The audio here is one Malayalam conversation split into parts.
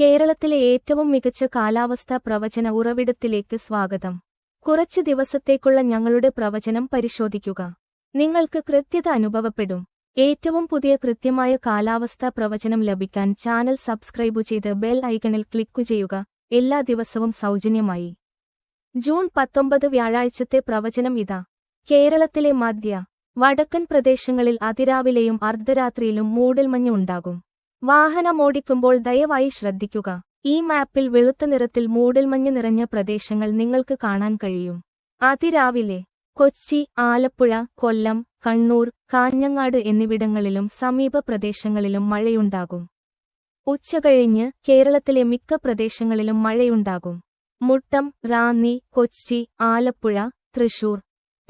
കേരളത്തിലെ ഏറ്റവും മികച്ച കാലാവസ്ഥാ പ്രവചന ഉറവിടത്തിലേക്ക് സ്വാഗതം. കുറച്ച് ദിവസത്തേക്കുള്ള ഞങ്ങളുടെ പ്രവചനം പരിശോധിക്കുക. നിങ്ങൾക്ക് കൃത്യത അനുഭവപ്പെടും. ഏറ്റവും പുതിയ കൃത്യമായ കാലാവസ്ഥാ പ്രവചനം ലഭിക്കാൻ ചാനൽ സബ്സ്ക്രൈബ് ചെയ്ത് ബെൽ ഐക്കണിൽ ക്ലിക്കു ചെയ്യുക. എല്ലാ ദിവസവും സൗജന്യമായി. ജൂൺ പത്തൊമ്പത് വ്യാഴാഴ്ചത്തെ പ്രവചനം ഇതാ. കേരളത്തിലെ മധ്യ വടക്കൻ പ്രദേശങ്ങളിൽ അതിരാവിലെയും അർദ്ധരാത്രിയിലും മൂടൽമഞ്ഞ് ഉണ്ടാകും. വാഹനമോടിക്കുമ്പോൾ ദയവായി ശ്രദ്ധിക്കുക. ഈ മാപ്പിൽ വെളുത്ത നിറത്തിൽ മൂടൽമഞ്ഞ് നിറഞ്ഞ പ്രദേശങ്ങൾ നിങ്ങൾക്ക് കാണാൻ കഴിയും. അതിരാവിലെ കൊച്ചി ആലപ്പുഴ കൊല്ലം കണ്ണൂർ കാഞ്ഞങ്ങാട് എന്നിവിടങ്ങളിലും സമീപ പ്രദേശങ്ങളിലും മഴയുണ്ടാകും. ഉച്ചകഴിഞ്ഞ് കേരളത്തിലെ മിക്ക പ്രദേശങ്ങളിലും മഴയുണ്ടാകും. മുട്ടം റാന്നി കൊച്ചി ആലപ്പുഴ തൃശൂർ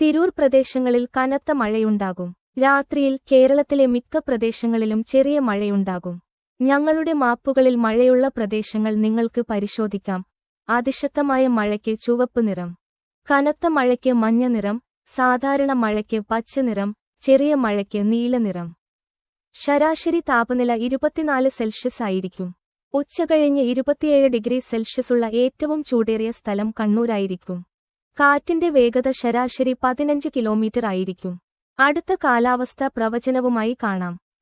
തിരൂർ പ്രദേശങ്ങളിൽ കനത്ത മഴയുണ്ടാകും. രാത്രിയിൽ കേരളത്തിലെ മിക്ക പ്രദേശങ്ങളിലും ചെറിയ മഴയുണ്ടാകും. ഞങ്ങളുടെ മാപ്പുകളിൽ മഴയുള്ള പ്രദേശങ്ങൾ നിങ്ങൾക്ക് പരിശോധിക്കാം. അതിശക്തമായ മഴയ്ക്ക് ചുവപ്പ് നിറം. കനത്ത മഴയ്ക്ക് മഞ്ഞ നിറം. സാധാരണ മഴയ്ക്ക് പച്ച നിറം. ചെറിയ മഴയ്ക്ക് നീല നിറം. ശരാശരി താപനില ഇരുപത്തിനാല് സെൽഷ്യസ് ആയിരിക്കും. ഉച്ചകഴിഞ്ഞ് ഇരുപത്തിയേഴ് ഡിഗ്രി സെൽഷ്യസ് ഉള്ള ഏറ്റവും ചൂടേറിയ സ്ഥലം കണ്ണൂരായിരിക്കും. കാറ്റിന്റെ വേഗത ശരാശരി പതിനഞ്ച് കിലോമീറ്റർ ആയിരിക്കും. അടുത്ത കാലാവസ്ഥ പ്രവചനവുമായി കാണാം.